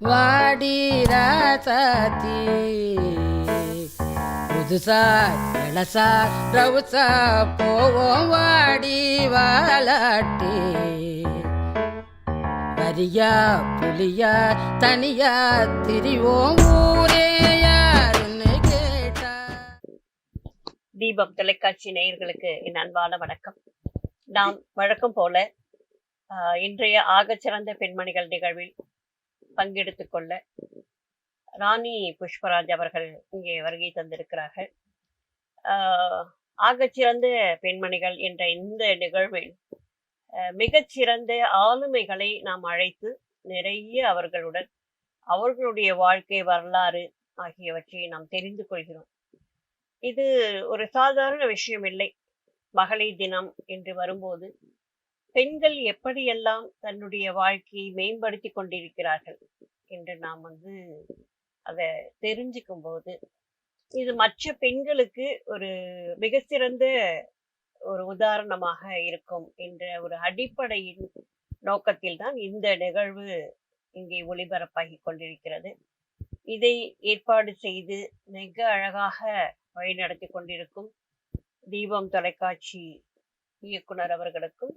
வாடி ராசாத்தி புதுசா இளசா ரவுசா போவோம் வாடி வாலாட்டி. வரியா புலியா தனியா திரிவோம் ஊரே கேட்டா. தீபம் தொலைக்காட்சி நேயர்களுக்கு என் அன்பான வணக்கம். நாம் வழக்கம் போல ஆஹ், இன்றைய ஆகச்சிறந்த பெண்மணிகள் நிகழ்வில் பங்கெடுத்துக் கொள்ள ராணி புஷ்பராஜ் அவர்கள் இங்கே வருகை தந்திருக்கிறார்கள். ஆகச்சிறந்த பெண்மணிகள் என்ற இந்த நிகழ்வில் மிகச்சிறந்த ஆளுமைகளை நாம் அழைத்து நிறைய அவர்களுடன் அவர்களுடைய வாழ்க்கை வரலாறு ஆகியவற்றை நாம் தெரிந்து கொள்கிறோம். இது ஒரு சாதாரண விஷயம் இல்லை மகளிர் தினம் என்று வரும்போது பெண்கள் எப்படியெல்லாம் தன்னுடைய வாழ்க்கையை மேம்படுத்தி கொண்டிருக்கிறார்கள் என்று நாம் வந்து அதை தெரிஞ்சுக்கும் போது இது மற்ற பெண்களுக்கு ஒரு மிக சிறந்த ஒரு உதாரணமாக இருக்கும் என்ற ஒரு அடிப்படையின் நோக்கத்தில் தான் இந்த நிகழ்வு இங்கே ஒளிபரப்பாகி கொண்டிருக்கிறது. இதை ஏற்பாடு செய்து மிக அழகாக வழிநடத்தி கொண்டிருக்கும் தீபம் தொலைக்காட்சி இயக்குனர் அவர்களுக்கும்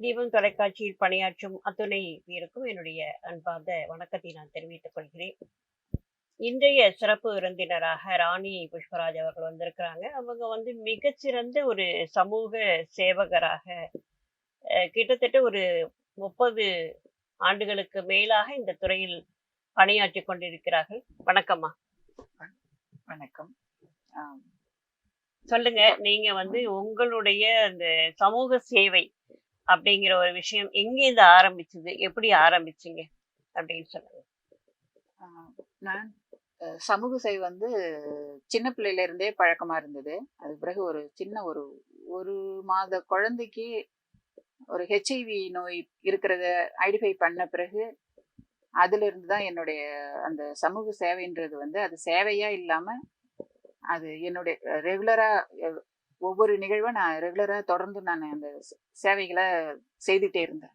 தீபம் தொலைக்காட்சியில் பணியாற்றும் அத்துணை பேருக்கும் என்னுடைய அன்பார்ந்த வணக்கத்தை நான் தெரிவித்துக் கொள்கிறேன். இன்றைய சிறப்பு விருந்தினராக ராணி புஷ்பராஜ் அவர்கள் வந்திருக்கிறாங்க. அவங்க வந்து மிகச்சிறந்த ஒரு சமூக சேவகராக கிட்டத்தட்ட ஒரு முப்பது ஆண்டுகளுக்கு மேலாக இந்த துறையில் பணியாற்றி கொண்டிருக்கிறார்கள். வணக்கம்மா. வணக்கம். சொல்லுங்க நீங்க வந்து உங்களுடைய அந்த சமூக சேவை அப்படிங்கிற ஒரு விஷயம் எங்கேருந்து ஆரம்பிச்சது? எப்படி ஆரம்பிச்சிங்க? அப்படின்னு சொல்லுங்க. நான் சமூக சேவை வந்து சின்ன பிள்ளையில இருந்தே பழக்கமா இருந்தது. அது பிறகு ஒரு சின்ன ஒரு ஒரு மாத குழந்தைக்கு ஒரு ஹெச்ஐவி நோய் இருக்கிறத ஐடென்டிஃபை பண்ண பிறகு அதுல இருந்து தான் என்னுடைய அந்த சமூக சேவைன்றது வந்து அது சேவையா இல்லாம அது என்னுடைய ரெகுலரா ஒவ்வொரு நிகழ்வை நான் ரெகுலரா தொடர்ந்து நான் அந்த சேவைகளை செய்துட்டே இருந்தேன்.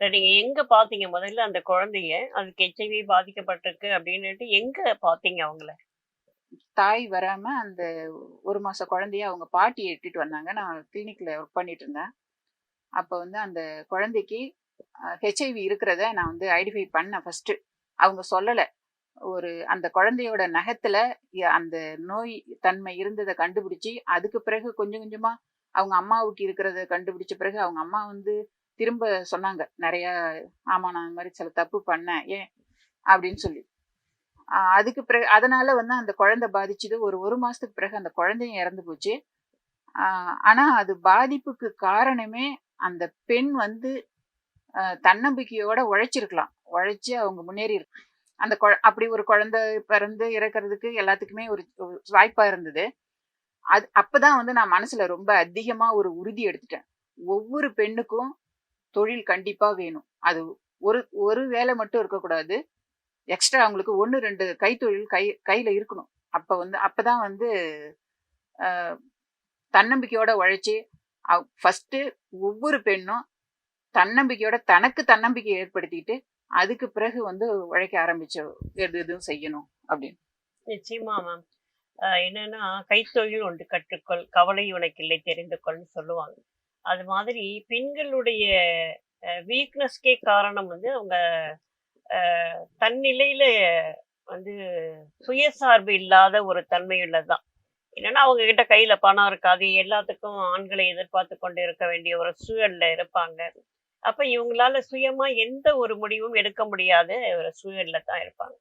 நீங்க எங்க பாத்தீங்க முதல்ல அந்த குழந்தைய? அதுக்கு ஹெச்ஐவி பாதிக்கப்பட்டிருக்கு அப்படின்னுட்டு எங்க பாத்தீங்க அவங்கள? தாய் வராம அந்த ஒரு மாச குழந்தைய அவங்க பாட்டி எட்டிட்டு வந்தாங்க. நான் கிளினிக்ல ஒர்க் பண்ணிட்டு இருந்தேன். அப்ப வந்து அந்த குழந்தைக்கு ஹெச்ஐவி இருக்கிறத நான் வந்து ஐடென்டிஃபை பண்ணேன் ஃபர்ஸ்ட் அவங்க சொல்லல. ஒரு அந்த குழந்தையோட நகத்துல அந்த நோய் தன்மை இருந்ததை கண்டுபிடிச்சி அதுக்கு பிறகு கொஞ்சம் கொஞ்சமா அவங்க அம்மாவுக்கு இருக்கிறத கண்டுபிடிச்ச பிறகு அவங்க அம்மா வந்து திரும்ப சொன்னாங்க நிறைய ஆமா நான் அந்த மாதிரி சில தப்பு பண்ணேன் ஏன்? அப்படின்னு சொல்லி. அதுக்கு பிறகு அதனால வந்து அந்த குழந்தை பாதிச்சது. ஒரு ஒரு மாசத்துக்கு பிறகு அந்த குழந்தையும் இறந்து போச்சு. ஆனா அது பாதிப்புக்கு காரணமே அந்த பெண் வந்து தன்னம்பிக்கையோட உழைச்சிருக்கலாம். உழைச்சி அவங்க முன்னேறி இருக்கு. அந்த குழ- அப்படி ஒரு குழந்தை பிறந்து இறக்கிறதுக்கு எல்லாத்துக்குமே ஒரு வாய்ப்பாக வாய்ப்பா இருந்தது. அது அப்பதான் வந்து நான் மனசுல ரொம்ப அதிகமா ஒரு உறுதி எடுத்துட்டேன். ஒவ்வொரு பெண்ணுக்கும் தொழில் கண்டிப்பா வேணும். அது ஒரு ஒரு வேலை மட்டும் இருக்கக்கூடாது. எக்ஸ்ட்ரா அவங்களுக்கு ஒன்று ரெண்டு கைத்தொழில் கை கையில இருக்கணும். அப்ப வந்து அப்பதான் வந்து தன்னம்பிக்கையோட உழைச்சி ஃபர்ஸ்ட் ஒவ்வொரு பெண்ணும் தன்னம்பிக்கையோட தனக்கு தன்னம்பிக்கை ஏற்படுத்திட்டு அதுக்கு பிறகு வந்து உழைக்க ஆரம்பிச்ச எது எதுவும் செய்யணும் அப்படின்னு. நிச்சயமா மேம் என்னன்னா கைத்தொழில் ஒன்று கற்றுக்கொள் கவலை உனக்கில்லை தெரிந்து கொள்னு சொல்லுவாங்க. அது மாதிரி பெண்களுடைய வீக்னஸ்க்கே காரணம் வந்து அவங்க தன்னிலையில வந்து சுயசார்பு இல்லாத ஒரு தன்மையுள்ளதுதான் என்னன்னா அவங்க கிட்ட கையில பணம் இருக்காது எல்லாத்துக்கும் ஆண்களை எதிர்பார்த்து கொண்டு இருக்க வேண்டிய ஒரு சூழல்ல இருப்பாங்க. அப்ப இவங்களால சுயமா எந்த ஒரு முடிவும் எடுக்க முடியாத ஒரு சூழல்ல தான் இருப்பாங்க.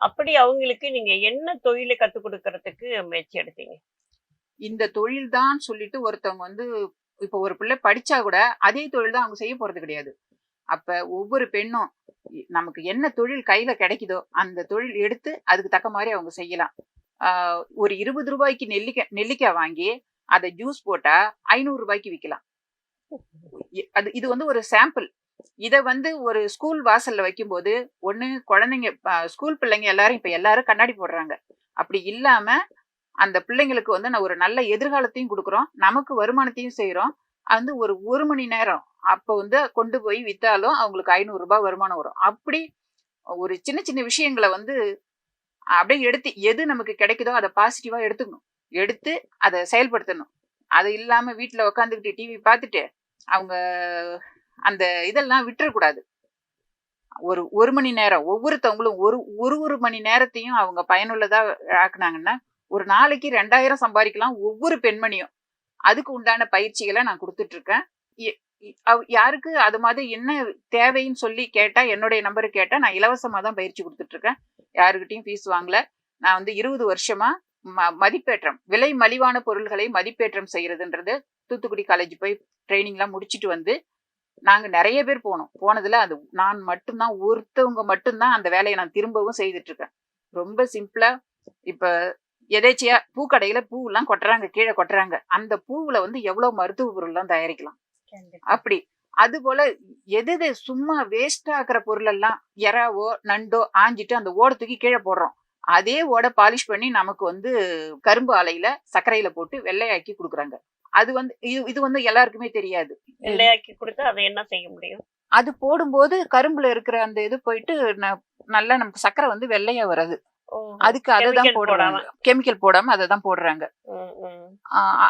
அப்படி அவங்களுக்கு நீங்க என்ன தொழிலை கத்துக் கொடுக்கறதுக்கு முயற்சி எடுத்தீங்க? இந்த தொழில் தான் சொல்லிட்டு ஒருத்தவங்க வந்து இப்போ ஒரு பிள்ளை படிச்சா கூட அதே தொழில் தான் அவங்க செய்ய போறது கிடையாது. அப்ப ஒவ்வொரு பெண்ணும் நமக்கு என்ன தொழில் கையில கிடைக்குதோ அந்த தொழில் எடுத்து அதுக்கு தக்க மாதிரி அவங்க செய்யலாம். ஆஹ் ஒரு இருபது ரூபாய்க்கு நெல்லிக்காய் நெல்லிக்காய் வாங்கி அதை ஜூஸ் போட்டா ஐநூறு ரூபாய்க்கு விற்கலாம் அது இது வந்து ஒரு சாம்பிள் இதை வந்து ஒரு ஸ்கூல் வாசல்ல வைக்கும்போது ஒண்ணு குழந்தைங்க ஸ்கூல் பிள்ளைங்க எல்லாரும் இப்ப எல்லாரும் கண்ணாடி போடுறாங்க. அப்படி இல்லாம அந்த பிள்ளைங்களுக்கு வந்து நான் ஒரு நல்ல எதிர்காலத்தையும் கொடுக்குறோம். நமக்கு வருமானத்தையும் செய்கிறோம் வந்து ஒரு ஒரு மணி நேரம் அப்போ வந்து கொண்டு போய் வித்தாலும் அவங்களுக்கு ஐநூறு ரூபாய் வருமானம் வரும். அப்படி ஒரு சின்ன சின்ன விஷயங்களை வந்து அப்படியே எடுத்து எது நமக்கு கிடைக்குதோ அதை பாசிட்டிவா எடுத்துக்கணும். எடுத்து அதை செயல்படுத்தணும். அது இல்லாம வீட்டில் உக்காந்துக்கிட்டு டிவி பார்த்துட்டு அவங்க அந்த இதெல்லாம் விட்டுறக்கூடாது. ஒரு ஒரு மணி நேரம் ஒவ்வொருத்தவங்களும் ஒரு ஒரு ஒரு மணி நேரத்தையும் அவங்க பயனுள்ளதா ஆக்குனாங்கன்னா ஒரு நாளைக்கு ரெண்டாயிரம் சம்பாதிக்கலாம் ஒவ்வொரு பெண்மணியும். அதுக்கு உண்டான பயிற்சிகளை நான் கொடுத்துட்டு இருக்கேன் யாருக்கு அது மாதிரி என்ன தேவைன்னு சொல்லி கேட்டா என்னுடைய நம்பரு கேட்டா நான் இலவசமா தான் பயிற்சி கொடுத்துட்டு இருக்கேன் யாருக்கிட்டையும் ஃபீஸ் வாங்கல. நான் வந்து இருபது வருஷமா மதிப்பேற்றம் விலை மலிவான பொருள்களை மதிப்பேற்றம் செய்யறதுன்றது தூத்துக்குடி காலேஜ் போய் ட்ரைனிங்லாம் முடிச்சிட்டு வந்து நாங்க நிறைய பேர் போனோம். போனதுல அது நான் மட்டும்தான் ஒருத்தவங்க மட்டும்தான் அந்த வேலையை நான் திரும்பவும் செய்துட்டு இருக்கேன் ரொம்ப சிம்பிளா இப்ப எதேச்சியா பூக்கடையில பூ எல்லாம் கொட்டுறாங்க கீழே கொட்டுறாங்க. அந்த பூவுல வந்து எவ்வளவு மருத்துவ பொருள் எல்லாம் தயாரிக்கலாம். அப்படி. அது போல எது சும்மா வேஸ்ட் ஆக்குற பொருள் எல்லாம் எறாவோ நண்டோ ஆஞ்சிட்டு அந்த ஓடை தூக்கி கீழே போடுறோம். அதே ஓடை பாலிஷ் பண்ணி நமக்கு வந்து கரும்பு ஆலையில சர்க்கரையில போட்டு வெள்ளையாக்கி கொடுக்குறாங்க. அது வந்து இது இது வந்து எல்லாருக்குமே தெரியாது. வெள்ளையாக்கி கொடுத்தா அதை என்ன செய்ய முடியும்? அது போடும்போது கரும்புல இருக்கிற அந்த இது போயிட்டு நல்லா நமக்கு சர்க்கரை வந்து வெள்ளையா வருது. அதுக்கு அதை தான் chemical போடுறாங்க. கெமிக்கல் போடாம அதை தான் போடுறாங்க.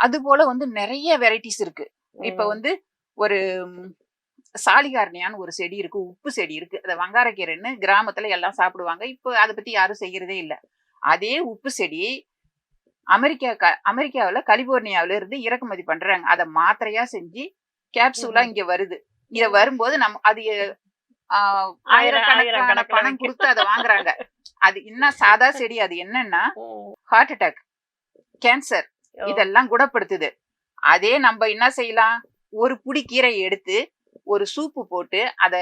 அது போல வந்து நிறைய வெரைட்டிஸ் இருக்கு. இப்ப. வந்து ஒரு ம், சாலிகார்னியான்னு ஒரு செடி இருக்கு உப்பு செடி இருக்கு. அதை வங்காரக்கீரைன்னு கிராமத்துல எல்லாம் சாப்பிடுவாங்க. இப்போ அதை பத்தி யாரும் செய்யறதே இல்ல. அதே உப்பு செடி அமெரிக்கா க- அமெரிக்காவுல கலிபோர்னியாவுல இருந்து இறக்குமதி பண்றாங்க. அதை மாத்திரையா செஞ்சு கேப்சூலா. இங்க வருது. இத வரும்போது நம்ம அது ஆஹ், ஆயிரம் ஆயிரக்கணக்கான பணம். கொடுத்து அதை வாங்குறாங்க. அது இன்னும் சாதா செடி அது என்னன்னா ஹார்ட் அட்டாக் கேன்சர் இதெல்லாம் குணப்படுத்துது. அதே நம்ம என்ன செய்யலாம்? ஒரு புடி கீரையை எடுத்து ஒரு சூப்பு போட்டு அத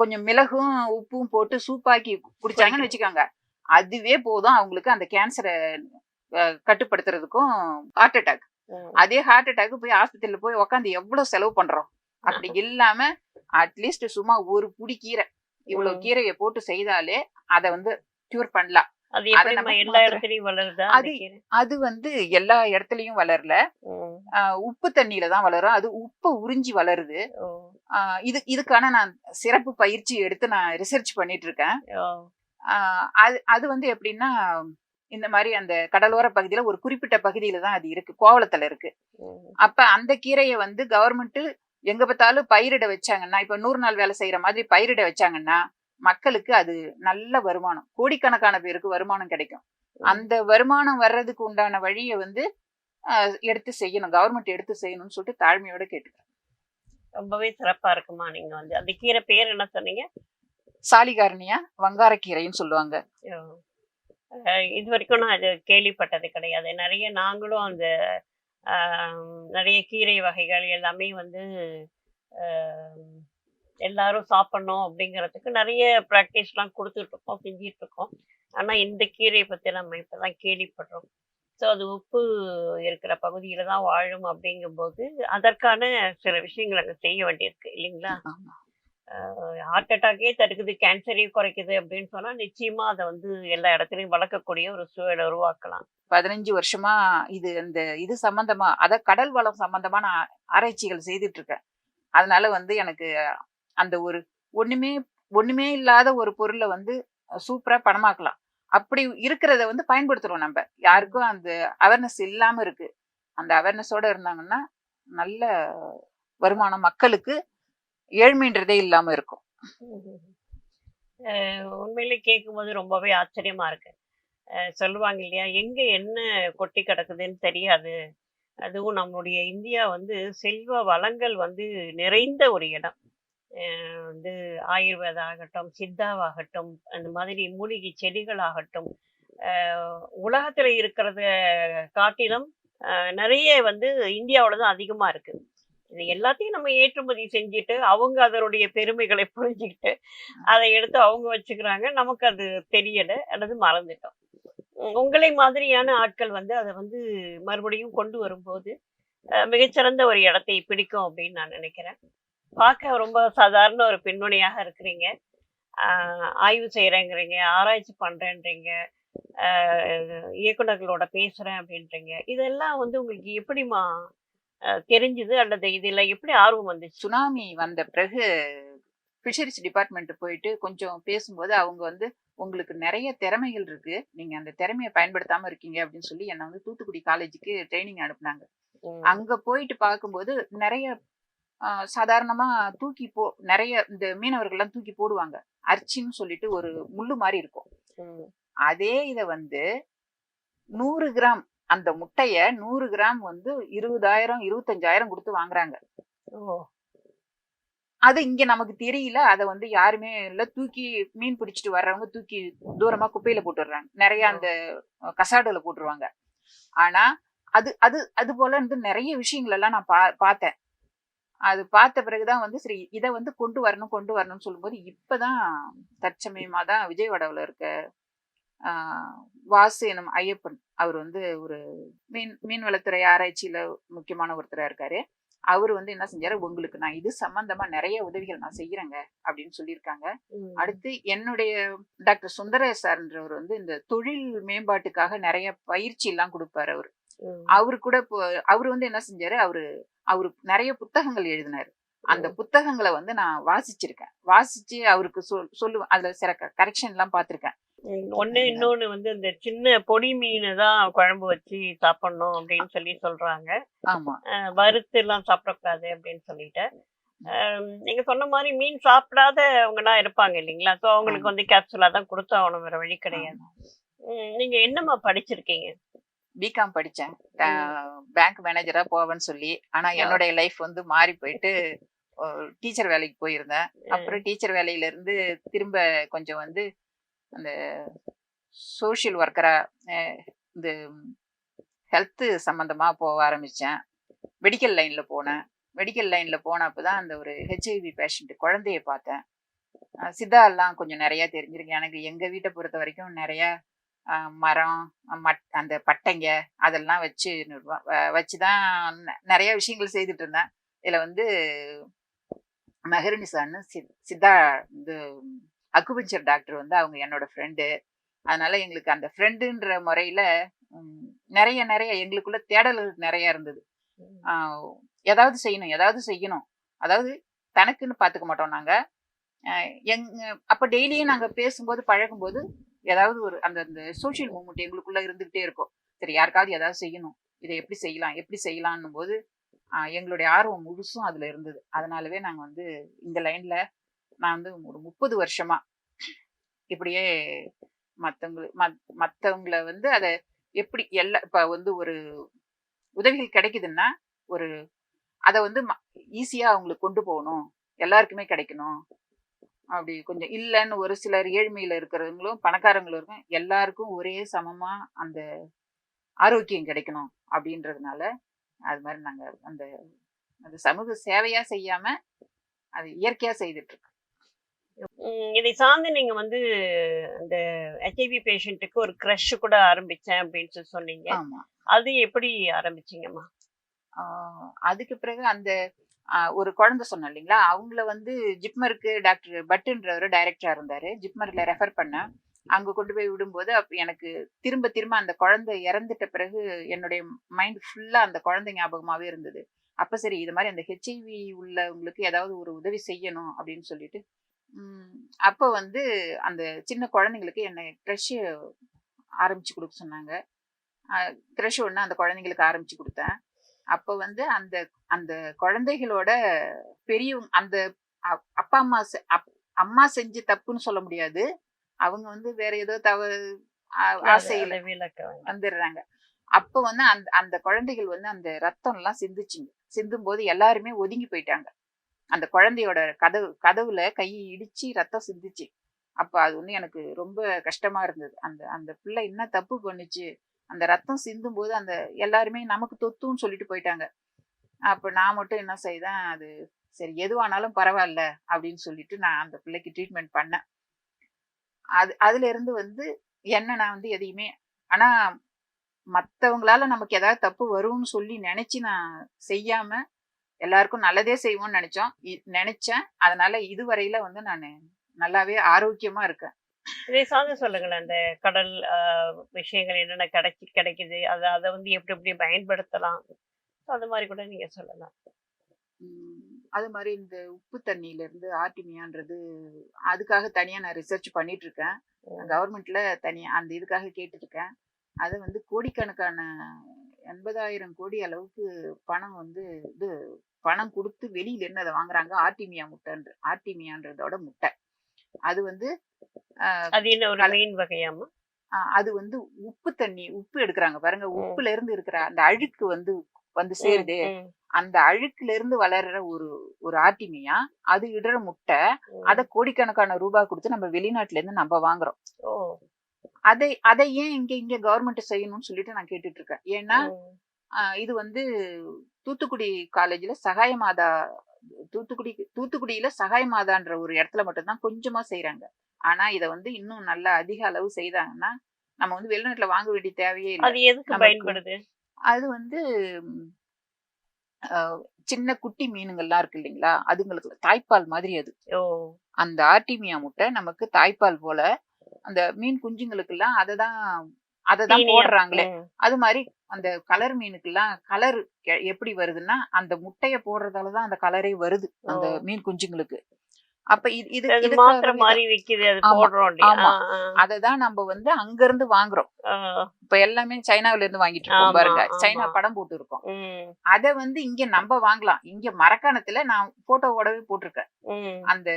கொஞ்சம் மிளகும் உப்பும் போட்டு சூப்பாக்கி குடிச்சாங்கன்னு வச்சுக்கோங்க. அதுவே போதும் அவங்களுக்கு அந்த கேன்சரை கட்டுப்படுத்துறதுக்கும் ஹார்ட் அட்டாக் அதே ஹார்ட் அட்டாக் போய் ஆஸ்பத்திரியில போய் உட்காந்து எவ்வளவு செலவு பண்றோம்? அப்படி இல்லாம அட்லீஸ்ட் சும்மா ஒரு புடி கீரை. இவ்வளவு. கீரையை போட்டு செய்தாலே அதை வந்து கியூர் பண்ணலாம். அது அதை வந்து எல்லா இடத்துலயும் வளரல. உப்பு தண்ணியில தான் வளரும். அது உப்பை உறிஞ்சி வளருது. இது இதுக்கான நான் சிறப்பு பயிற்சி எடுத்து நான் ரிசர்ச் பண்ணிட்டு இருக்கேன் அது அது வந்து எப்படின்னா இந்த மாதிரி அந்த கடலோர பகுதியில ஒரு குறிப்பிட்ட பகுதியில தான் அது இருக்கு. கோவளத்துல இருக்கு. அப்ப அந்த கீரையை வந்து கவர்மெண்ட் எங்க பார்த்தாலும் பயிரிட வச்சாங்கன்னா இப்ப நூறு நாள் வேலை செய்யற மாதிரி பயிரிட வச்சாங்கன்னா மக்களுக்கு அது நல்ல வருமானம். கோடிக்கணக்கான பேருக்கு வருமானம் கிடைக்கும். அந்த வருமானம் வர்றதுக்கு உண்டான வழியை வந்து எடுத்து செய்யணும். கவர்மெண்ட் எடுத்து செய்யணும்னு சொல்லிட்டு தாழ்மையோட கேட்டுக்கிறேன். ரொம்பவே சிறப்பா இருக்குமா நீங்க வந்து. அந்த கீரை பேர் என்ன சொன்னீங்க? சாலிகாரணியா? வங்காரக்கீரைன்னு சொல்லுவாங்க. இது வரைக்கும் நான் அது கேள்விப்பட்டது கிடையாது. நிறைய நாங்களும் அந்த நிறைய கீரை வகைகள் எல்லாமே வந்து எல்லாரும் சாப்பிடணும் அப்படிங்கிறதுக்கு நிறைய ப்ராக்டிஸ்லாம் கொடுத்துட்டு இருக்கோம் செஞ்சிட்டு இருக்கோம் ஆனா இந்த கீரையை பத்தி நம்ம இப்பதான் கேள்விப்படுறோம். ஸோ அது உப்பு இருக்கிற பகுதியில தான் வாழும் அப்படிங்கும்போது அதற்கான சில விஷயங்கள் அங்கே செய்ய வேண்டியிருக்கு இல்லைங்களா. ஹார்ட் அட்டாக்கே தடுக்குது கேன்சரையும் குறைக்குது அப்படின்னு சொன்னா நிச்சயமா அதை வந்து எல்லா இடத்துலயும் வளர்க்கக்கூடிய ஒரு சூழலை உருவாக்கலாம். பதினஞ்சு வருஷமா இது இந்த இது சம்பந்தமா அத கடல் வளம் சம்பந்தமா நான் ஆராய்ச்சிகள் செய்துட்டு இருக்கேன் அதனால வந்து எனக்கு அந்த ஒரு ஒண்ணுமே ஒண்ணுமே இல்லாத ஒரு பொருளை வந்து சூப்பரா பணமாக்கலாம். அப்படி இருக்கிறத வந்து பயன்படுத்துறோம் நம்ம. யாருக்கும் அந்த அவேர்னஸ் இல்லாம இருக்கு. அந்த அவேர்னஸோட இருந்தாங்கன்னா நல்ல வருமானம் மக்களுக்கு ஏழ்மைன்றதே இல்லாம இருக்கும். அஹ் உண்மையிலே கேட்கும்போது ரொம்பவே ஆச்சரியமா இருக்கு. சொல்லுவாங்க இல்லையா எங்க என்ன கொட்டி கிடக்குதுன்னு தெரியாது. அதுவும் நம்மளுடைய இந்தியா வந்து செல்வ வளங்கள் வந்து நிறைந்த ஒரு இடம். வந்து ஆயுர்வேதாகட்டும் சித்தாவாகட்டும் அந்த மாதிரி மூலிகை செடிகளாகட்டும் அஹ் உலகத்துல இருக்கிறத காட்டிலும் நிறைய வந்து இந்தியாவில் தான் அதிகமா இருக்கு. இது எல்லாத்தையும் நம்ம ஏற்றுமதி செஞ்சுட்டு அவங்க அதனுடைய பெருமைகளை புரிஞ்சுக்கிட்டு அதை எடுத்து அவங்க வச்சுக்கிறாங்க. நமக்கு அது தெரியல அல்லது மறந்துட்டோம். உங்களை மாதிரியான ஆட்கள் வந்து அதை வந்து மறுபடியும் கொண்டு வரும்போது மிகச்சிறந்த ஒரு இடத்தை பிடிக்கும் அப்படின்னு நான் நினைக்கிறேன். பார்க்க ரொம்ப சாதாரண ஒரு பெண்மணியாக இருக்கிறீங்க. ஆய்வு செய்கிறேங்கிறீங்க ஆராய்ச்சி பண்ணுறேன்றீங்க இயக்குனர்களோட பேசுகிறேன் அப்படின்றீங்க. இதெல்லாம் வந்து உங்களுக்கு எப்படிம்மா அஹ், தெரிஞ்சுது? அல்லது இதுல எப்படி ஆர்வம் வந்துச்சு? சுனாமி வந்த பிறகு ஃபிஷரிஸ் டிபார்ட்மெண்ட் போயிட்டு கொஞ்சம் பேசும்போது அவங்க வந்து உங்களுக்கு நிறைய திறமைகள் இருக்கு. நீங்க அந்த திறமையை பயன்படுத்தாம இருக்கீங்க அப்படின்னு சொல்லி என்னை வந்து தூத்துக்குடி காலேஜுக்கு ட்ரைனிங் அனுப்புனாங்க. அங்க போயிட்டு பார்க்கும்போது நிறைய சாதாரணமா தூக்கி போ நிறைய இந்த மீனவர்கள்லாம் தூக்கி போடுவாங்க. அர்ச்சின்னு சொல்லிட்டு ஒரு முள்ளு மாதிரி இருக்கும். அதே இத வந்து நூறு கிராம் அந்த முட்டைய நூறு கிராம் வந்து இருபதாயிரம் இருபத்தஞ்சாயிரம் கொடுத்து வாங்குறாங்க. அது இங்க நமக்கு தெரியல. அதை வந்து யாருமே இல்ல. தூக்கி மீன் பிடிச்சிட்டு வர்றவங்க தூக்கி தூரமா குப்பையில போட்டுடுறாங்க. நிறைய அந்த கசாடுல போட்டுருவாங்க. ஆனா அது அது அது போல வந்து நிறைய விஷயங்கள் எல்லாம் நான் பா பார்த்தேன். அது பார்த்த பிறகுதான் வந்து சரி இதை வந்து கொண்டு வரணும் கொண்டு வரணும்னு சொல்லும்போது இப்பதான் தற்சமயமா தான் விஜயவாடாவில் இருக்க வாசு எனும் ஐயப்பன் அவர் வந்து ஒரு மீன் மீன்வளத்துறை ஆராய்ச்சியில முக்கியமான ஒருத்தரா இருக்காரு. அவர் வந்து என்ன செஞ்சாரு? உங்களுக்கு நான் இது சம்பந்தமா நிறைய உதவிகள் நான் செய்யறேங்க அப்படின்னு சொல்லியிருக்காங்க. அடுத்து என்னுடைய டாக்டர் சுந்தரேஷ் சார்ன்றவர் வந்து இந்த தொழில் மேம்பாட்டுக்காக நிறைய பயிற்சி எல்லாம் கொடுப்பாரு அவர். அவரு கூட இப்போ அவர் வந்து என்ன செஞ்சாரு? அவரு அவரு நிறைய புத்தகங்கள் எழுதினாரு. அந்த புத்தகங்களை வந்து நான் வாசிச்சிருக்கேன். வாசிச்சு அவருக்கு சொல் சொல்லுவேன் அதுல சில கரெக்ஷன் எல்லாம் பார்த்திருக்கேன். ஒண்ணு இன்னொன்னு வந்து இந்த சின்ன பொடி மீன் தான் குழம்பு வச்சு சாப்பிடணும் அப்படின்னு சொல்லி சொல்றாங்க. ஆமா. வறுத்து எல்லாம் சாப்பிடக்கூடாது அப்படின்னு சொல்லிட்டு. நீங்க சொன்ன மாதிரி மீன் சாப்பிடாதவங்க எல்லாம் இருப்பாங்க இல்லைங்களா? ஸோ அவங்களுக்கு வந்து கேப்சுலா தான் கொடுத்தாகணும் வேற வழி கிடையாது. நீங்க என்னம்மா படிச்சிருக்கீங்க? பிகாம் படிச்சேன். பேங்க் மேனேஜரா போவேன்னு சொல்லி. ஆனா என்னுடைய லைஃப் வந்து மாறி போயிட்டு டீச்சர் வேலைக்கு போயிருந்தேன். அப்புறம் டீச்சர் வேலையில இருந்து திரும்ப கொஞ்சம் வந்து அந்த சோஷியல் ஒர்க்கரா இந்த ஹெல்த் சம்பந்தமா போக ஆரம்பிச்சேன். மெடிக்கல் லைன்ல போனேன். மெடிக்கல் லைன்ல போனப்போ தான் அந்த ஒரு ஹெச்ஐவி பேஷண்ட் குழந்தைய பார்த்தேன். சித்தா எல்லாம் கொஞ்சம் நிறைய தெரிஞ்சிருக்கு. எனக்கு எங்க வீட்டை பொறுத்த வரைக்கும் நிறைய மரம் மட் அந்த பட்டைங்க அதெல்லாம் வச்சு நிறுவ- வ- வச்சுதான் நெ- நிறைய விஷயங்கள் செய்துட்டு இருந்தேன் இதுல வந்து மெஹருனிசான்னு சித் சித்தா இது அக்குபஞ்சர் டாக்டர் வந்து அவங்க என்னோட ஃப்ரெண்டு. அதனால எங்களுக்கு அந்த ஃப்ரெண்டுன்ற முறையில நிறைய நிறைய எங்களுக்குள்ள தேடல்கள் நிறைய இருந்தது. ஏதாவது செய்யணும் ஏதாவது செய்யணும். அதாவது தனக்குன்னு பார்த்துக்க மாட்டோம் நாங்க. ஆஹ் எங்க அப்ப டெய்லியும் நாங்க பேசும்போது பழகும்போது ஏதாவது ஒரு அந்த அந்த சோஷியல் மூமெண்ட் எங்களுக்குள்ள இருந்துகிட்டே இருக்கும். சரி யாருக்காவது ஏதாவது செய்யணும். இதை எப்படி செய்யலாம்? எப்படி செய்யலாம்னும் போது ஆஹ் எங்களுடைய ஆர்வம் முழுசும் அதுல இருந்தது. அதனாலவே நாங்க வந்து இந்த லைன்ல நான் வந்து ஒரு முப்பது வருஷமா இப்படியே மத்தவங்க மத்- மத்தவங்கள வந்து அதை எப்படி எல்லா இப்ப வந்து ஒரு உதவிகள் கிடைக்குதுன்னா ஒரு அதை வந்து ஈஸியா அவங்களுக்கு கொண்டு போகணும். எல்லாருக்குமே கிடைக்கணும். அப்படி கொஞ்சம் இல்லைன்னு ஒரு சிலர் ஏழ்மையில இருக்கிறவங்களும் பணக்காரங்களும் இருக்கும் எல்லாருக்கும் ஒரே சமமா அந்த ஆரோக்கியம் கிடைக்கணும் அப்படின்றதுனால அது மாதிரி நாங்க அந்த அந்த சமூக சேவையா செய்யாம அது இயற்கையா செய்துட்டு இருக்கோம் இதை சார்ந்து நீங்க வந்து இந்த ஹெச்ஐவி பேஷண்ட்டுக்கு ஒரு க்ரஷ் கூட ஆரம்பிச்சேன் அப்படின்னு சொல்லி சொன்னீங்க. அது எப்படி ஆரம்பிச்சீங்கம்மா? அதுக்கு பிறகு அந்த ஒரு குழந்தை சொன்னோம் இல்லைங்களா? அவங்கள வந்து ஜிப்மருக்கு டாக்டர் பட்டுன்றவர் டைரக்டரா இருந்தாரு. ஜிப்மர்ல ரெஃபர் பண்ணேன். அங்க கொண்டு போய் விடும்போது அப்ப எனக்கு திரும்ப திரும்ப அந்த குழந்தை இறந்துட்ட பிறகு என்னுடைய மைண்ட் ஃபுல்லா அந்த குழந்தை ஞாபகமாவே இருந்தது. அப்ப சரி இது மாதிரி அந்த ஹெச்ஐவி உள்ளவங்களுக்கு ஏதாவது ஒரு உதவி செய்யணும் அப்படின்னு சொல்லிட்டு உம் அப்ப வந்து அந்த சின்ன குழந்தைங்களுக்கு என்னை க்ரஷ் ஆரம்பிச்சு கொடுக்க சொன்னாங்க. க்ரஷ் ஒன்று அந்த குழந்தைங்களுக்கு ஆரம்பிச்சு கொடுத்தேன். அப்போ வந்து அந்த அந்த குழந்தைகளோட பெரியவங்க அந்த அப்பா அம்மா அம்மா செஞ்ச தப்புன்னு சொல்ல முடியாது. அவங்க வந்து வேற ஏதோ தவறு ஆசையில. வந்துடுறாங்க. அப்போ வந்து அந்த அந்த குழந்தைகள் வந்து அந்த ரத்தம் எல்லாம் சிந்துச்சுங்க. சிந்தும் போது எல்லாருமே ஒதுங்கி போயிட்டாங்க. அந்த குழந்தையோட கதவு கதவுல கை இடிச்சு ரத்தம் சிந்துச்சு. அப்ப அது வந்து எனக்கு ரொம்ப கஷ்டமா இருந்தது. அந்த அந்த பிள்ளை என்ன தப்பு பண்ணுச்சு? அந்த ரத்தம் சிந்தும் போது அந்த எல்லாருமே நமக்கு தொத்துன்னு சொல்லிட்டு போயிட்டாங்க. அப்ப நான் மட்டும் என்ன செய்தேன்? அது சரி எதுவானாலும் பரவாயில்ல அப்படின்னு சொல்லிட்டு நான் அந்த பிள்ளைக்கு ட்ரீட்மெண்ட் பண்ணேன். அது அதுல இருந்து வந்து என்ன நான் வந்து எதையுமே ஆனா மற்றவங்களால நமக்கு ஏதாவது தப்பு வரும்னு சொல்லி நினைச்சு நான் செய்யாம எல்லாருக்கும் நல்லதே செய்வோம்னு நினைச்சோம். இ- நினைச்சேன். அதனால இதுவரையில வந்து நான் நல்லாவே ஆரோக்கியமா இருக்கேன். இதை சார்ந்து சொல்லுங்களேன். அந்த கடல் விஷயங்கள் என்னென்ன கிடைச்சி கிடைக்குது. அதை அதை வந்து எப்படி எப்படி பயன்படுத்தலாம். அது மாதிரி கூட நீங்க சொல்லலாம். அது மாதிரி இந்த உப்பு தண்ணியில இருந்து ஆர்டிமியான்றது அதுக்காக தனியா நான் ரிசர்ச் பண்ணிட்டு இருக்கேன். கவர்மெண்ட்ல தனியா அந்த இதுக்காக கேட்டுட்டு இருக்கேன் அது வந்து கோடிக்கணக்கான எண்பதாயிரம் கோடி அளவுக்கு பணம் வந்து இது பணம் கொடுத்து வெளியில இருந்து அதை வாங்குறாங்க ஆர்டிமியா முட்டைன்ற ஆர்டிமியான்றதோட முட்டை. அது வந்து அது என்ன ஒரு கல- மீன் வகையாமா ஆஹ் அது வந்து உப்பு தண்ணி உப்பு எடுக்கிறாங்க பாருங்க. உப்புல இருந்து இருக்கிற அந்த அழுக்கு வந்து வந்து சேருது. அந்த அழுக்குல இருந்து வளர்ற ஒரு ஒரு ஆர்டிமியா அது இடுற முட்டை. அத கோடிக்கணக்கான ரூபாய் கொடுத்து நம்ம வெளிநாட்டுல இருந்து நம்ம வாங்குறோம். அதை அதை ஏன் இங்க இங்க கவர்மெண்ட் செய்யணும்னு சொல்லிட்டு நான் கேட்டுட்டு இருக்கேன். ஏன்னா இது வந்து தூத்துக்குடி காலேஜ்ல சகாய மாதா தூத்துக்குடி தூத்துக்குடியில சகாய மாதான்ற ஒரு இடத்துல மட்டும்தான் கொஞ்சமா செய்றாங்க. ஆனா இத வந்து இன்னும் நல்லா அதிக அளவு செய்தாங்கன்னா நம்ம வந்து வெளிநாட்டுல வாங்க வேண்டிய தேவையே இல்லை. அது வந்து சின்ன குட்டி மீனுங்கள்லாம் இருக்கு இல்லைங்களா? அதுங்களுக்கு தாய்ப்பால் மாதிரி அது. அந்த ஆர்டிமியா முட்டை நமக்கு தாய்ப்பால் போல அந்த மீன் குஞ்சுங்களுக்கெல்லாம் அதை தான் அதை தான் தீனியா? போடுறாங்களே. அது மாதிரி அந்த கலர் மீனுக்கெல்லாம் கலர் எப்படி வருதுன்னா அந்த முட்டைய போடுறதால தான் அந்த கலரே வருது அந்த. மீன் குஞ்சுங்களுக்கு. அப்ப இது இது மாதிரி விக்குது அது ஆமா, போடுறோம் இல்லையா? ஆமா. ஆ, அதை தான் நம்ம வந்து அங்க இருந்து வாங்குறோம் இப்ப எல்லாமே சைனாவுல இருந்து வாங்கிட்டு இருக்கோம் பாருங்க. சைனா படம் போட்டு இருக்கோம் அத வந்து இங்க நம்ம வாங்கலாம். இங்க மரக்காணத்துல நான் போட்டோவோடவே போட்டிருக்கேன். அந்த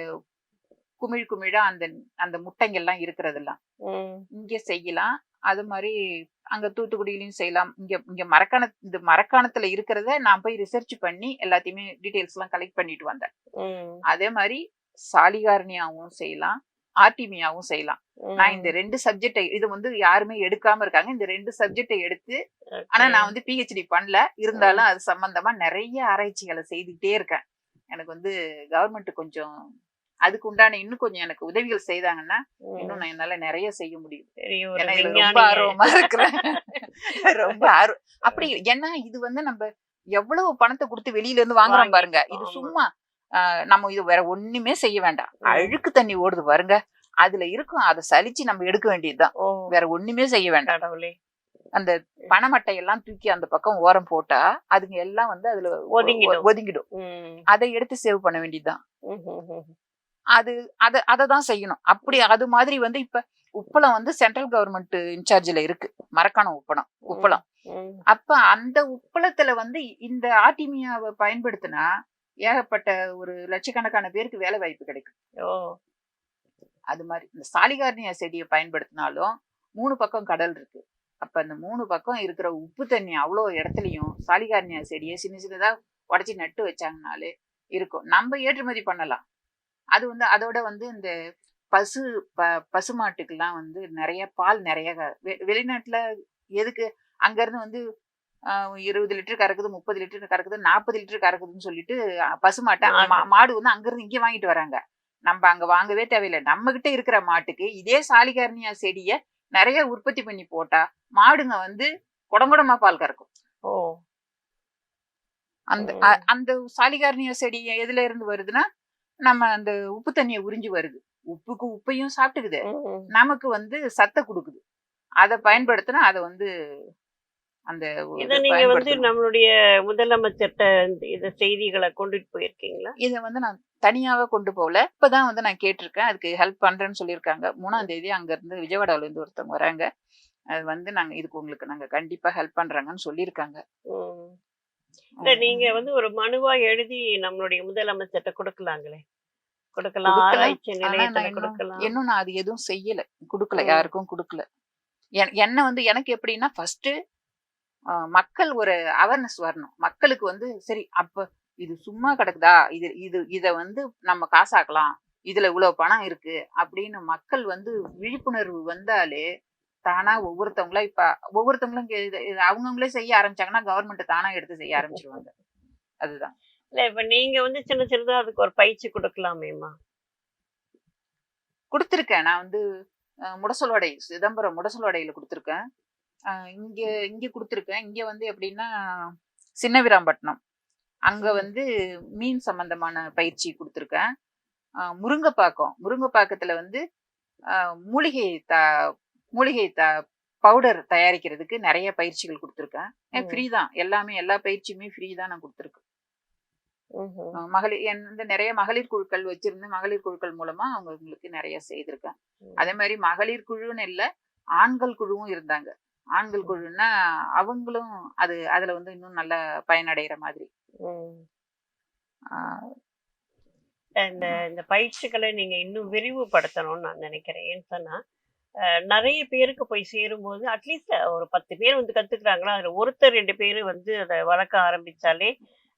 குமிழ் குமிழா அந்த அந்த முட்டைங்கள்லாம் இருக்கிறதெல்லாம். இங்க செய்யலாம். அது மாதிரி அங்க தூத்துக்குடியிலயும் செய்யலாம். இங்க இங்க மரக்காண இந்த மரக்காணத்துல இருக்கிறத நான் போய் ரிசர்ச் பண்ணி எல்லாத்தையுமே டீடைல்ஸ் எல்லாம் கலெக்ட் பண்ணிட்டு வந்தேன். அதே மாதிரி சாலிகார்னியாவும் செய்யலாம். ஆர்டிமியாவும் செய்யலாம். நான் இந்த ரெண்டு சப்ஜெக்டை இது வந்து யாருமே எடுக்காம இருக்காங்க. இந்த ரெண்டு சப்ஜெக்டை எடுத்து. ஆனா நான் வந்து பிஹெச்டி பண்ணல. இருந்தாலும் அது சம்பந்தமா நிறைய ஆராய்ச்சிகளை செய்துக்கிட்டே இருக்கேன். எனக்கு வந்து கவர்மெண்ட் கொஞ்சம் அதுக்கு உண்டான இன்னும் கொஞ்சம் எனக்கு உதவிகள் செய்தாங்கன்னா இன்னும் நான் என்னால நிறைய செய்ய முடியும். ரொம்ப ஆர்வமா இருக்கிறேன். ரொம்ப ஆர்வம். அப்படி ஏன்னா இது வந்து நம்ம எவ்வளவு பணத்தை கொடுத்து வெளியில இருந்து வாங்குறோம் வாங்கி- பாருங்க. இது. சும்மா நம்ம இது வேற ஒண்ணுமே செய்ய வேண்டாம். அழுக்கு தண்ணி ஓடுது பாருங்க. அதுல இருக்கும். அதை சலிச்சு நம்ம எடுக்க வேண்டியதுதான். வேற ஒண்ணுமே செய்ய வேண்டாம். அந்த பணமட்டை எல்லாம் தூக்கி அந்த பக்கம் ஓரம் போட்டா அதுங்க எல்லாம் வந்து அதுல ஒதுங்கிடும். ஒதுங்கிடும். அதை எடுத்து சேவ் பண்ண வேண்டியதுதான். அது அத அதை தான் செய்யணும். அப்படி அது மாதிரி வந்து இப்ப உப்பளம் வந்து சென்ட்ரல் கவர்மெண்ட் இன்சார்ஜ்ல இருக்கு. மரக்காணம் உப்பளம் உப்பளம். அப்ப அந்த உப்பளத்துல வந்து இந்த ஆர்டிமியாவை பயன்படுத்தினா ஏகப்பட்ட ஒரு லட்சக்கணக்கான பேருக்கு வேலை வாய்ப்பு கிடைக்கும். ஓ. அது மாதிரி இந்த சாலிகார்னியா செடியை பயன்படுத்தினாலும் மூணு பக்கம் கடல் இருக்கு. அப்ப அந்த மூணு பக்கம் இருக்கிற உப்பு தண்ணி அவ்வளோ இடத்துலயும் சாலிகார்னியா செடியை சின்ன சின்னதா உடச்சி நட்டு வச்சாங்கனாலே இருக்கும். நம்ம ஏற்றுமதி பண்ணலாம். அது வந்து அதோட வந்து இந்த பசு ப பசுமாட்டுக்கெல்லாம் வந்து நிறைய பால் நிறைய வெளிநாட்டுல எதுக்கு? அங்க இருந்து வந்து இருபது லிட்டர் கறக்குது முப்பது லிட்டர் கறக்குது நாற்பது லிட்டர் கறக்குதுன்னு சொல்லிட்டு பசுமாட்டை மாடு. வந்து அங்க இருந்து இங்க வாங்கிட்டு வராங்க. நம்ம அங்க வாங்கவே தேவையில்லை. நம்ம கிட்ட இருக்கிற மாட்டுக்கு இதே சாலிகார்னியா செடிய நிறைய உற்பத்தி பண்ணி போட்டா மாடுங்க வந்து குடங்குடமா பால் கறக்கும். ஓ. அந்த அந்த சாலிகார்னியா செடி எதுல இருந்து வருதுன்னா நம்ம அந்த உப்பு தண்ணியை உறிஞ்சு வருது. உப்புக்கு உப்பையும் சாப்பிட்டுக்குது. நமக்கு வந்து சத்தை கொடுக்குது. அதை பயன்படுத்தினா அதை வந்து அந்த இத நீங்க வந்து. நம்மளுடைய முதலமைச்சர்கிட்ட இந்த- செய்திகளை கொண்டுட்டு போயிருக்கீங்களா? இதை வந்து நான் தனியாவே கொண்டு போகல. இப்பதான் வந்து நான் கேட்டிருக்கேன். அதுக்கு ஹெல்ப் பண்றேன்னு சொல்லியிருக்காங்க. மூணாம் தேதி அங்க இருந்து விஜயவாடால இருந்து ஒருத்தவங்க வராங்க. அது வந்து நாங்க இதுக்கு உங்களுக்கு நாங்க கண்டிப்பா ஹெல்ப் பண்றாங்கன்னு சொல்லியிருக்காங்க. இல்ல நீங்க வந்து ஒரு மனுவா எழுதி நம்மளுடைய முதலமைச்சர்கிட்ட கொடுக்கலாங்களே? கொடுக்கலாம். ஆராய்ச்சி நிலையத்துல கொடுக்கலாம். இன்னும் நான் அது எதுவும் செய்யல. கொடுக்கல. யாருக்கும் கொடுக்கல. என்- என்ன வந்து எனக்கு எப்படின்னா ஃபர்ஸ்ட் மக்கள் ஒரு அவேர்னஸ் வரணும். மக்களுக்கு வந்து சரி அப்ப இது சும்மா கிடக்குதா? இது இது இத வந்து நம்ம காசாக்கலாம். இதுல இவ்வளவு பணம் இருக்கு. அப்படின்னு மக்கள் வந்து விழிப்புணர்வு வந்தாலே தானா ஒவ்வொருத்தவங்களா இப்ப ஒவ்வொருத்தவங்களும் அவங்கவுங்களே செய்ய ஆரம்பிச்சாங்கன்னா கவர்மெண்ட் தானா எடுத்து செய்ய ஆரம்பிச்சிருவாங்க. அதுதான். இல்ல இப்ப நீங்க வந்து சின்ன சின்னதா அதுக்கு ஒரு பயிற்சி கொடுக்கலாமேம்மா? கொடுத்துருக்கேன். நான் வந்து முடசலோடை சிதம்பரம் முடசலோடையில கொடுத்துருக்கேன். இங்க இங்க கொடுத்துருக்கேன். இங்க வந்து எப்படின்னா சின்னவிராம்பட்டினம். அங்க வந்து மீன் சம்பந்தமான பயிற்சி கொடுத்துருக்கேன். முருங்கைப்பாக்கம். முருங்கைப்பாக்கத்துல வந்து மூலிகை த மூலிகை த பவுடர் தயாரிக்கிறதுக்கு நிறைய பயிற்சிகள் கொடுத்துருக்கேன். ஃப்ரீ தான். எல்லாமே எல்லா பயிற்சியுமே ஃப்ரீ தான் நான் கொடுத்துருக்கேன். மகளிர் என் வந்து நிறைய மகளிர் குழுக்கள் வச்சிருந்து மகளிர் குழுக்கள் மூலமா அவங்களுக்கு நிறைய செய்திருக்கேன். அதே மாதிரி மகளிர் குழுன்னு இல்ல ஆண்கள் குழுவும் இருந்தாங்க. ஆண்கள் குழுன்னா அவங்களும் அது அதுல வந்து இன்னும் நல்ல பயனடைகிற மாதிரி. இந்த இந்த பயிற்சிகளை நீங்க இன்னும் விரிவுபடுத்தணும்னு நான் நினைக்கிறேன். ஏன்னு சொன்னா நிறைய பேருக்கு போய் சேரும்போது அட்லீஸ்ட் ஒரு பத்து பேர் வந்து கத்துக்கிறாங்களா? அதுல ஒருத்தர் ரெண்டு பேர் வந்து அதை வளர்க்க ஆரம்பிச்சாலே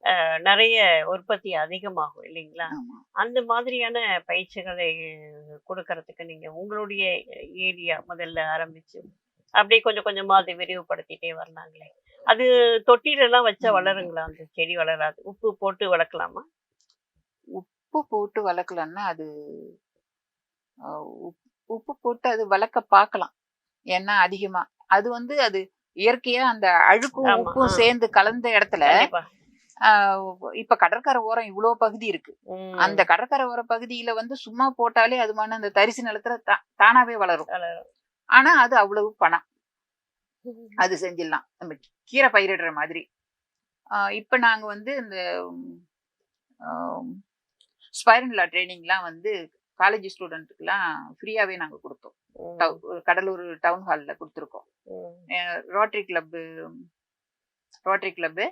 அஹ், நிறைய உற்பத்தி அதிகமாகும் இல்லைங்களா? அந்த மாதிரியான பயிற்சிகளை கொடுக்கறதுக்கு நீங்க உங்களுடைய ஏரியா முதல்ல ஆரம்பிச்சு அப்படியே கொஞ்சம் கொஞ்சமா அதை விரிவுபடுத்திட்டே வரலாங்களே. அது தொட்டில எல்லாம் வச்சா. வளருங்களா? அந்த செடி வளராது. உப்பு போட்டு வளர்க்கலாமா? உப்பு போட்டு வளர்க்கலன்னா அது ஆஹ் உப்- உப்பு போட்டு அது வளர்க்க பார்க்கலாம் ஏன்னா அதிகமா. அது வந்து அது இயற்கையா அந்த அழுக்கும் உப்பும். சேர்ந்து கலந்த இடத்துல இப்ப கடற்கரை ஓரம் இவ்வளவு பகுதி இருக்கு. அந்த கடற்கரை ஓர பகுதியில வந்து சும்மா போட்டாலே அது மண்ணு அந்த தரிசு நிலத்துல தானாவே வளரும். ஆனா அது அவ்வளவு பணம். அது செஞ்சிடலாம். நம்ம கீரை பயிரிடுற மாதிரி. ஆஹ் இப்ப நாங்க வந்து இந்த ஸ்பைரன்லா ட்ரைனிங்லாம் வந்து காலேஜ் ஸ்டூடெண்ட்டுக்குலாம் ஃப்ரீயாவே நாங்க கொடுத்தோம். கடலூர் டவுன் ஹால்ல கொடுத்துருக்கோம். ரோட்டரி கிளப்பு ரோட்டரி கிளப்பு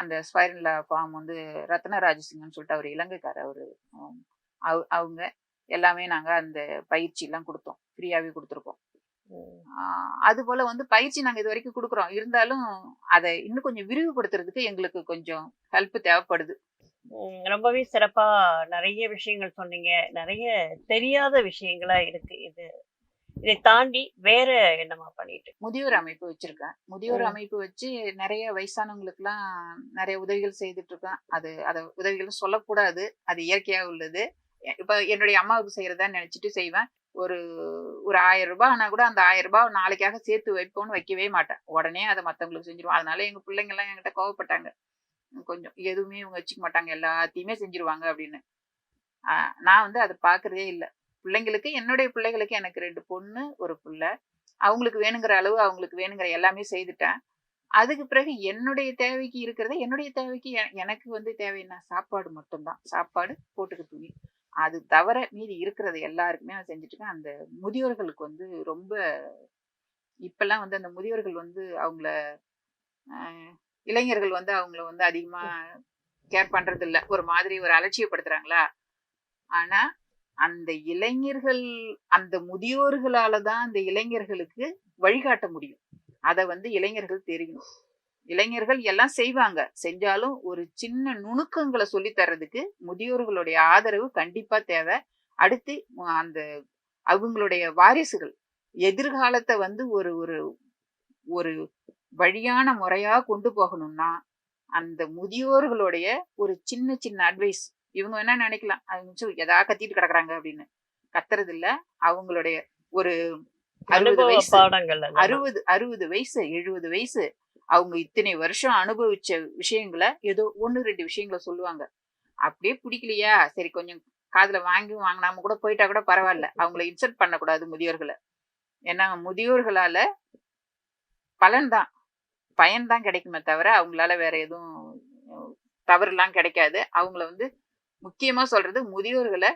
அந்த ஸ்பைரன்லா ஃபார்ம் வந்து ரத்ன ராஜசிங்கன்னு சொல்லிட்டு அவர் இலங்கைக்காரர் அவரு. அவங்க எல்லாமே நாங்க அந்த பயிற்சி எல்லாம் கொடுத்தோம். ஃப்ரீயாவே கொடுத்துருக்கோம். அது போல வந்து பயிற்சி நாங்க இது வரைக்கும் கொடுக்குறோம். இருந்தாலும் அதை இன்னும் கொஞ்சம் விரிவுபடுத்துறதுக்கு எங்களுக்கு கொஞ்சம் ஹெல்ப் தேவைப்படுது. ரொம்பவே சிறப்பா நிறைய விஷயங்கள் சொன்னீங்க. நிறைய தெரியாத விஷயங்களா இருக்கு இது. இதை தாண்டி வேற என்னமா பண்ணிட்டு முதியோர் அமைப்பு வச்சிருக்கேன். முதியோர். அமைப்பு வச்சு நிறைய வயசானவங்களுக்குலாம் நிறைய உதவிகள் செய்துட்டு இருக்கேன். அது அதை உதவிகள் சொல்லக்கூடாது. அது இயற்கையா உள்ளது. இப்ப என்னுடைய அம்மாவுக்கு செய்யறதா நினைச்சிட்டு செய்வேன். ஒரு ஒரு ஆயிரம் ரூபாய் ஆனா கூட அந்த ஆயிரம் ரூபாய் நாளைக்காக சேர்த்து வைப்போம்னு வைக்கவே மாட்டேன். உடனே அதை மத்தவங்களுக்கு செஞ்சிருவோம் அதனால எங்க பிள்ளைங்க எல்லாம் என்கிட்ட கோவப்பட்டாங்க. கொஞ்சம் எதுவுமே இவங்க வச்சுக்க மாட்டாங்க. எல்லாத்தையுமே செஞ்சிருவாங்க அப்படின்னு. நான் வந்து அதை பார்க்குறதே இல்லை. பிள்ளைங்களுக்கு என்னுடைய பிள்ளைகளுக்கு எனக்கு ரெண்டு பொண்ணு ஒரு பிள்ளை. அவங்களுக்கு வேணுங்கிற அளவு அவங்களுக்கு வேணுங்கிற எல்லாமே செய்துட்டேன். அதுக்கு பிறகு என்னுடைய தேவைக்கு இருக்கிறத என்னுடைய தேவைக்கு எனக்கு வந்து தேவை சாப்பாடு மட்டும்தான். சாப்பாடு போட்டுக்க துணி. அது தவிர மீதி இருக்கிறத எல்லாருக்குமே நான் செஞ்சுட்டுருக்கேன் அந்த முதியோர்களுக்கு வந்து ரொம்ப இப்பெல்லாம் வந்து அந்த முதியோர்கள் வந்து அவங்கள இளைஞர்கள் வந்து அவங்கள வந்து அதிகமா கேர் பண்றது இல்ல ஒரு மாதிரி ஒரு அலட்சியப்படுத்துறாங்களா? ஆனா அந்த இளைஞர்கள் அந்த முதியோர்களால தான் அந்த இளைஞர்களுக்கு வழிகாட்ட முடியும். அதை வந்து இளைஞர்கள் தெரியணும் இளைஞர்கள் எல்லாம் செய்வாங்க. செஞ்சாலும் ஒரு சின்ன நுணுக்கங்களை சொல்லி தர்றதுக்கு முதியோர்களுடைய ஆதரவு கண்டிப்பா தேவை. அடுத்து அந்த அவங்களுடைய வாரிசுகள். எதிர்காலத்தை வந்து ஒரு ஒரு ஒரு வழியான முறையா கொண்டு போகணும்னா அந்த முதியோர்களுடைய ஒரு சின்ன சின்ன அட்வைஸ் இவங்க என்ன நினைக்கலாம். அவங்க சு, எதா கத்திட்டு கிடக்குறாங்க அப்படின்னு. கத்துறது இல்ல அவங்களுடைய ஒரு அறுபது வயசு. அறுபது அறுபது வயசு எழுபது வயசு அவங்க இத்தனை வருஷம் அனுபவிச்ச விஷயங்களை ஏதோ ஒண்ணு ரெண்டு விஷயங்களை சொல்லுவாங்க. அப்படியே பிடிக்கலையா? சரி கொஞ்சம் காதுல வாங்கி வாங்கினாம கூட போயிட்டா கூட பரவாயில்ல. அவங்கள இன்சல்ட் பண்ணக்கூடாது முதியோர்களை. ஏன்னா முதியோர்களால பலன்தான் பயன்தான் கிடைக்குமே தவிர அவங்களால வேற எதுவும் தவறுலாம் கிடைக்காது. அவங்கள வந்து முக்கியமா சொல்றது முதியோர்களை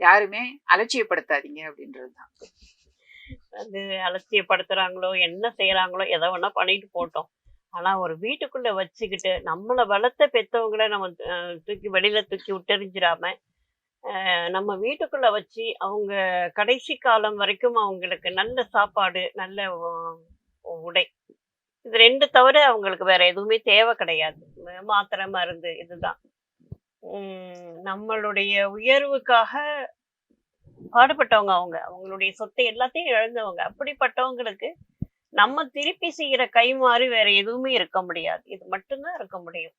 யாருமே அலட்சியப்படுத்தாதீங்க அப்படின்றதுதான் அது அலட்சியப்படுத்துறாங்களோ என்ன செய்யறாங்களோ எதை வேணா பண்ணிட்டு போட்டோம். ஆனா ஒரு வீட்டுக்குள்ள வச்சுக்கிட்டு நம்மளை வளர்த்த பெத்தவங்களை நம்ம தூக்கி வெளியில தூக்கி விட்டெறிஞ்சிடாம நம்ம வீட்டுக்குள்ள வச்சு அவங்க கடைசி காலம் வரைக்கும் அவங்களுக்கு நல்ல சாப்பாடு நல்ல உடை இது ரெண்டு தவிர அவங்களுக்கு வேற எதுவுமே தேவை கிடையாது. மாத்திரை மருந்து இதுதான். நம்மளுடைய உயர்வுக்காக பாடுபட்டவங்க அவங்க. அவங்களுடைய சொத்தை எல்லாத்தையும் இழந்தவங்க. அப்படிப்பட்டவங்களுக்கு நம்ம திருப்பி செய்யற கைமாறு வேற எதுவுமே இருக்க முடியாது. இது மட்டும்தான் இருக்க முடியும்.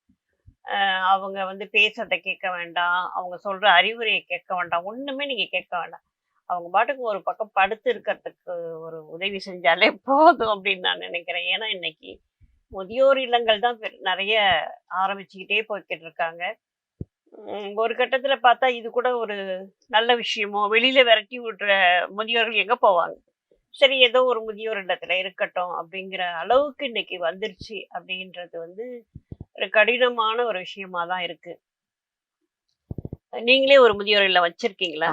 அவங்க வந்து பேசுறதை கேட்க வேண்டாம். அவங்க சொல்ற அறிவுரையை கேட்க வேண்டாம். ஒண்ணுமே நீங்க கேட்க வேண்டாம். அவங்க பாட்டுக்கு ஒரு பக்கம் படுத்து இருக்கிறதுக்கு ஒரு உதவி செஞ்சாலே போதும் அப்படின்னு நான் நினைக்கிறேன். ஏன்னா இன்னைக்கு முதியோர் இல்லங்கள் தான் நிறைய ஆரம்பிச்சுக்கிட்டே போய்கிட்டு இருக்காங்க. ஒரு கட்டத்துல பார்த்தா இது கூட ஒரு நல்ல விஷயமோ வெளியில விரட்டி விடுற முதியோர்கள் எங்க போவாங்க? சரி ஏதோ ஒரு முதியோர் இல்லத்துல இருக்கட்டும் அப்படிங்கிற அளவுக்கு இன்னைக்கு வந்துருச்சு அப்படின்றது வந்து ஒரு கடினமான ஒரு விஷயமா தான் இருக்கு. நீங்களே ஒரு முதியோர் இல்லம் வச்சிருக்கீங்களா?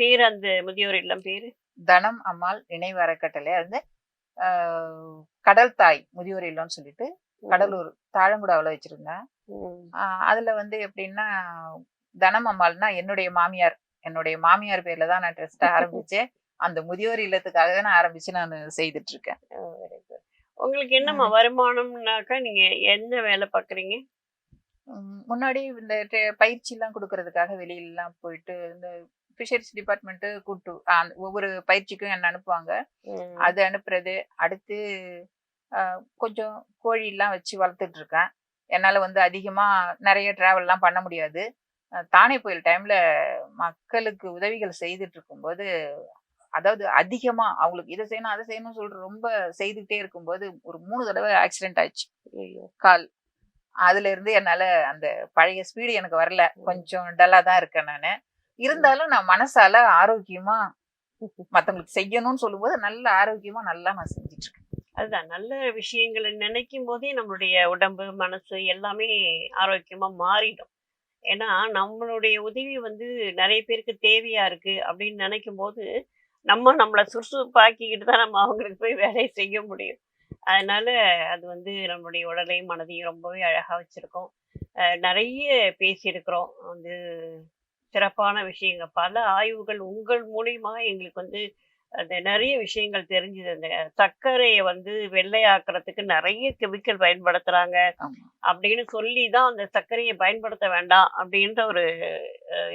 பேர் அந்த முதியோர் இல்லம் பேரு? தனம் அம்மாள் நினைவு அறக்கட்டளை அது கடல் தாய் முதியோர் இல்லம்னு சொல்லிட்டு கடலூர் தாழங்குடாவில் வச்சிருந்தேன் அதுல வந்து எப்படின்னா தனம் அம்மாள்னா என்னுடைய மாமியார் என்னுடைய மாமியார் பேர்ல தான் நான் ட்ரஸ்ட் ஆரம்பிச்சேன் அந்த முதியோர் இல்லத்துக்காக தான் நான் ஆரம்பிச்சு நான் செய்துட்டு இருக்கேன். உங்களுக்கு என்னம்மா வருமானம்னாக்கா நீங்க என்ன வேலை பாக்குறீங்க? முன்னாடி இந்த பயிற்சி எல்லாம் கொடுக்கறதுக்காக வெளியில எல்லாம் போயிட்டு இந்த ஃபிஷரிஸ் டிபார்ட்மெண்ட் கூட்டு ஒவ்வொரு பயிற்சிக்கும் என்ன அனுப்புவாங்க. அது அனுப்புறது. அடுத்து கொஞ்சம் கோழி எல்லாம் வச்சு வளர்த்துட்டு இருக்கேன் என்னால வந்து அதிகமா நிறைய டிராவல் எல்லாம் பண்ண முடியாது. தானே புயல் டைம்ல மக்களுக்கு உதவிகள் செய்துட்டு இருக்கும்போது அதாவது அதிகமா அவங்களுக்கு இதை செய்யணும் அதை செய்யணும்னு சொல்லிட்டு ரொம்ப செய்துக்கிட்டே இருக்கும்போது ஒரு மூணு தடவை ஆக்சிடென்ட் ஆச்சு. கால். அதுல இருந்து என்னால அந்த பழைய ஸ்பீடு எனக்கு வரல. கொஞ்சம் டல்லா தான் இருக்கேன் நானு. இருந்தாலும் நான் மனசால ஆரோக்கியமா மத்தவங்களுக்கு செய்யணும்னு சொல்லும்போது நல்ல ஆரோக்கியமா நல்லா நான் செஞ்சுட்டு இருக்கேன் அதுதான். நல்ல விஷயங்களை நினைக்கும் போதே நம்மளுடைய உடம்பு மனசு எல்லாமே ஆரோக்கியமா மாறிடும். ஏன்னா நம்மளுடைய உதவி வந்து நிறைய பேருக்கு தேவையா இருக்கு அப்படின்னு நினைக்கும் போது நம்ம நம்மளை சுறுசுறுப்பாக்கிக்கிட்டு தான் நம்ம அவங்களுக்கு போய் வேலையை செய்ய முடியும். அதனால அது வந்து நம்மளுடைய உடலையும் மனதையும் ரொம்பவே அழகா வச்சிருக்கோம். நிறைய பேசியிருக்கிறோம். வந்து சிறப்பான விஷயங்கள் பல ஆய்வுகள் உங்கள் மூலியமா எங்களுக்கு வந்து அந்த நிறைய விஷயங்கள் தெரிஞ்சுது அந்த சர்க்கரையை வந்து வெள்ளையாக்குறதுக்கு நிறைய கெமிக்கல் பயன்படுத்துறாங்க. அப்படின்னு சொல்லி தான் அந்த சர்க்கரையை பயன்படுத்த வேண்டாம் அப்படின்ற ஒரு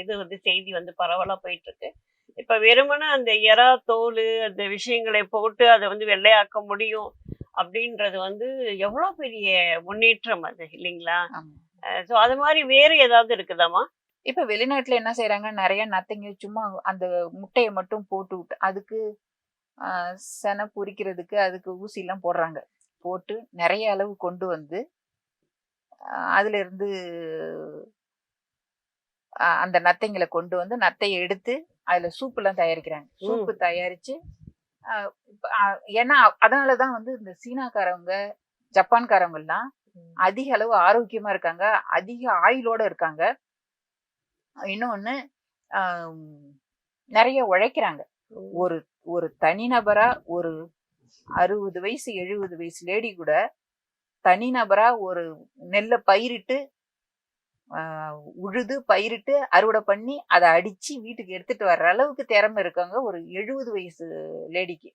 இது வந்து செய்தி வந்து பரவலா போயிட்டு இருக்கு இப்ப வெறுமனே அந்த எறா தோல் அந்த விஷயங்களை போட்டு அதை வந்து வெள்ளையாக்க முடியும் அப்படின்றது வந்து எவ்வளவு பெரிய முன்னேற்றம் அது இல்லைங்களா? ஸோ அது மாதிரி வேற ஏதாவது இருக்குதாம்மா? இப்ப வெளிநாட்டுல என்ன செய்யறாங்க நிறைய நத்தைங்க சும்மா அந்த முட்டையை மட்டும் போட்டு விட்டு அதுக்கு செனை பொரிக்கிறதுக்கு அதுக்கு ஊசி எல்லாம் போடுறாங்க. போட்டு நிறைய அளவு கொண்டு வந்து அதுல இருந்து அந்த நத்தைங்களை கொண்டு வந்து நத்தையை எடுத்து அதுல சூப் எல்லாம் தயாரிக்கிறாங்க சூப்பு தயாரிச்சு ஏன்னா அதனாலதான் வந்து இந்த சீனாக்காரவங்க ஜப்பான்காரவங்க எல்லாம் அதிக அளவு ஆரோக்கியமா இருக்காங்க. அதிக ஆயுளோட இருக்காங்க. இன்னொன்னு ஆம், நிறைய உழைக்கிறாங்க. ஒரு ஒரு தனிநபரா ஒரு அறுபது வயசு எழுபது வயசு லேடி கூட தனிநபரா ஒரு நெல்லை பயிரிட்டு உழுது பயிரிட்டு அறுவடை பண்ணி அதை அடிச்சு வீட்டுக்கு எடுத்துட்டு வர்ற அளவுக்கு திறமை இருக்காங்க ஒரு எழுபது வயசு லேடிக்கு.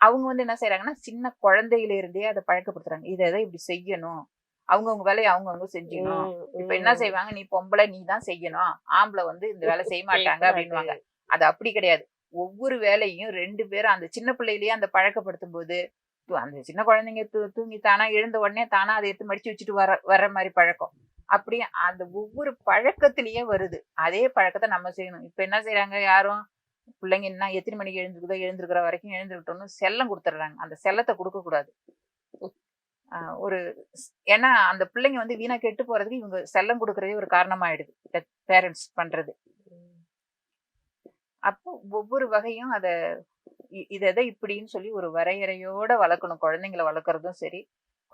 அவங்க வந்து என்ன செய்யறாங்கன்னா சின்ன குழந்தையில இருந்தே அதை பழக்கப்படுத்துறாங்க. இதை எதை இப்படி செய்யணும். அவங்கவுங்க வேலையை அவங்கவுங்க செஞ்சுக்கணும். இப்ப என்ன. செய்வாங்க? நீ பொம்பளை நீ தான் செய்யணும். ஆம்பளை வந்து இந்த வேலை செய்ய மாட்டாங்க செய்யக்கூடாது. அப்படின்னுவாங்க. அது அப்படி கிடையாது. ஒவ்வொரு வேலையும் ரெண்டு பேரும் அந்த சின்ன பிள்ளையிலேயே அந்த பழக்கப்படுத்தும் போது அந்த சின்ன குழந்தைங்க தூ- தூங்கி தானா எழுந்த உடனே தானா அதை எடுத்து மடிச்சு வச்சுட்டு வர வர்ற மாதிரி பழக்கம். அப்படியே அந்த ஒவ்வொரு பழக்கத்திலேயே வருது. அதே பழக்கத்தை நம்ம செய்யணும். இப்ப என்ன செய்யறாங்க யாரும்? பிள்ளைங்க என்ன எத்தனை மணிக்கு எழுந்திருக்குதோ எழுந்திருக்கிற வரைக்கும் எழுந்திருக்கட்டும்னு செல்லம் கொடுத்துட்றாங்க. அந்த செல்லத்தை கொடுக்க கூடாது ஆஹ் ஒரு ஏன்னா அந்த பிள்ளைங்க வந்து வீணா கெட்டு போறதுக்கு இவங்க செல்லம் கொடுக்கறதே ஒரு காரணமாயிடுது. பேரண்ட்ஸ் பண்றது. அப்போ ஒவ்வொரு வகையும் அதை இதை எதை இப்படின்னு சொல்லி ஒரு வரையறையோட வளர்க்கணும். குழந்தைங்களை வளர்க்குறதும் சரி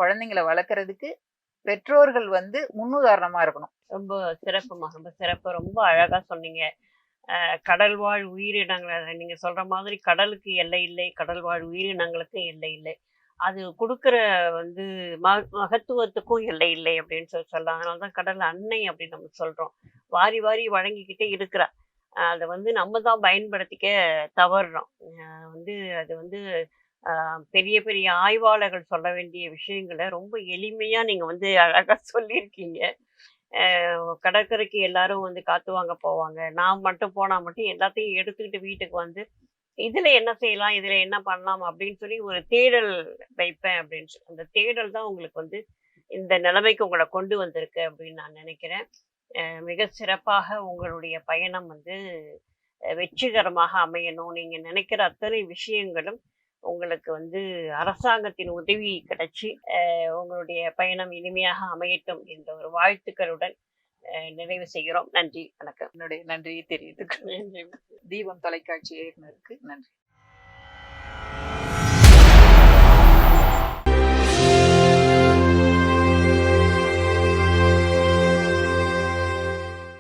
குழந்தைங்களை வளர்க்குறதுக்கு பெற்றோர்கள் வந்து முன்னுதாரணமா இருக்கணும். ரொம்ப சிறப்புமா ரொம்ப சிறப்பு. ரொம்ப அழகா சொன்னீங்க. கடல் வாழ் உயிரினங்களை நீங்க சொல்ற மாதிரி கடலுக்கு எல்லை இல்லை கடல் வாழ் உயிரினங்களுக்கு எல்லை இல்லை. அது கொடுக்குற வந்து ம மகத்துவத்துக்கும் இல்லை இல்லை அப்படின்னு சொல்லி சொல்லலாம். அதனால தான் கடல் அன்னை அப்படின்னு நம்ம சொல்றோம். வாரி வாரி வழங்கிக்கிட்டே இருக்கிறா அதை வந்து நம்ம தான் பயன்படுத்திக்க தவறுறோம் அஹ் வந்து அது வந்து ஆஹ் பெரிய பெரிய ஆய்வாளர்கள் சொல்ல வேண்டிய விஷயங்களை ரொம்ப எளிமையா நீங்க வந்து அழகா சொல்லியிருக்கீங்க. கடற்கரைக்கு எல்லாரும் வந்து காத்து வாங்க போவாங்க. நான் மட்டும் போனா மட்டும் எல்லாத்தையும் எடுத்துக்கிட்டு வீட்டுக்கு வந்து இதுல என்ன செய்யலாம் இதுல என்ன பண்ணலாம் அப்படின்னு சொல்லி ஒரு தேடல் வைப்பேன் அப்படின்னு சொல்லி. அந்த தேடல் தான் உங்களுக்கு வந்து இந்த நிலைமைக்கு உங்களை கொண்டு வந்திருக்கு அப்படின்னு நான் நினைக்கிறேன். மிக சிறப்பாக உங்களுடைய பயணம் வந்து வெற்றிகரமாக அமையணும். நீங்க நினைக்கிற அத்தனை விஷயங்களும் உங்களுக்கு வந்து அரசாங்கத்தின் உதவி கிடைச்சி அஹ் உங்களுடைய பயணம் இனிமையாக அமையட்டும் என்ற ஒரு வாழ்த்துக்களுடன் நிறைவு செய்கிறோம். நன்றி. வணக்கம். என்னுடைய நன்றியை தெரிவித்துக்கிறேன் தீபம் தொலைக்காட்சி இயக்குனருக்கு நன்றி.